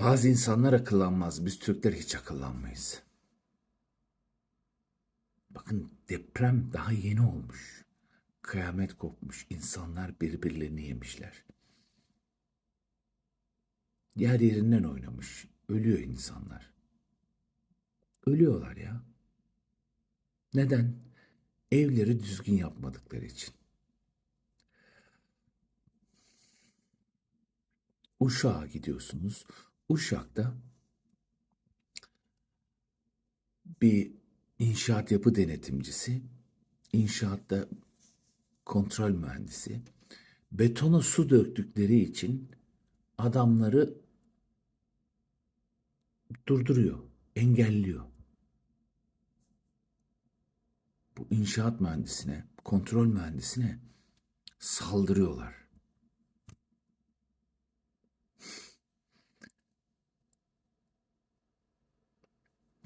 Bazı insanlar akıllanmaz. Biz Türkler hiç akıllanmayız. Bakın deprem daha yeni olmuş. Kıyamet kopmuş. İnsanlar birbirlerini yemişler. Yer yerinden oynamış. Ölüyor insanlar. Ölüyorlar ya. Neden? Evleri düzgün yapmadıkları için. Uşak'a gidiyorsunuz. Uşak'ta bir inşaat yapı denetimcisi, inşaatta kontrol mühendisi betona su döktükleri için adamları durduruyor, engelliyor. Bu inşaat mühendisine, kontrol mühendisine saldırıyorlar.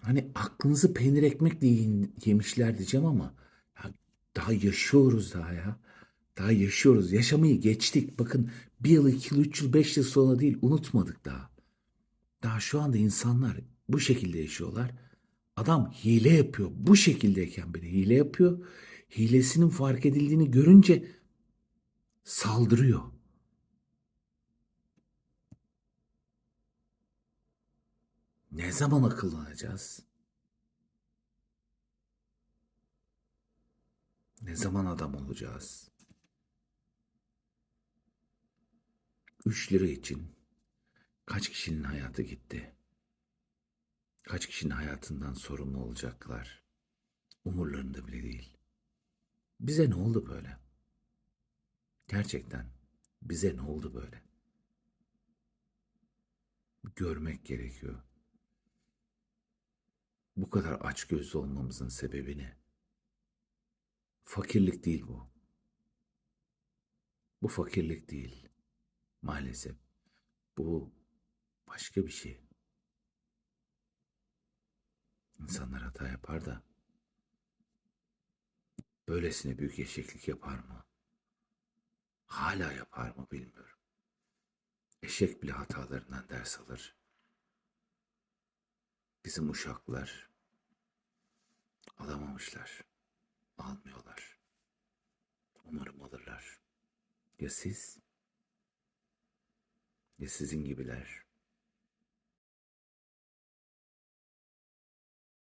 Hani aklınızı peynir ekmekle yiyin- yemişler diyeceğim ama ya daha yaşıyoruz daha ya. Daha yaşıyoruz. Yaşamayı geçtik. Bakın bir yıl, iki yıl, üç yıl, beş yıl sonra değil unutmadık daha. Daha şu anda insanlar bu şekilde yaşıyorlar. Adam hile yapıyor. Bu şekildeyken bile hile yapıyor. Hilesinin fark edildiğini görünce saldırıyor. Ne zaman akıllanacağız? Ne zaman adam olacağız? 3 lira için kaç kişinin hayatı gitti? Kaç kişinin hayatından sorumlu olacaklar? Umurlarında bile değil. Bize ne oldu böyle? Gerçekten bize ne oldu böyle? Görmek gerekiyor. Bu kadar açgözlü olmamızın sebebi ne? Fakirlik değil bu. Bu fakirlik değil. Maalesef. Bu başka bir şey. İnsanlar hata yapar da böylesine büyük eşeklik yapar mı? Hala yapar mı bilmiyorum. Eşek bile hatalarından ders alır. Bizim uşaklar alamamışlar. Almıyorlar. Umarım alırlar. Ya siz? Ya sizin gibiler?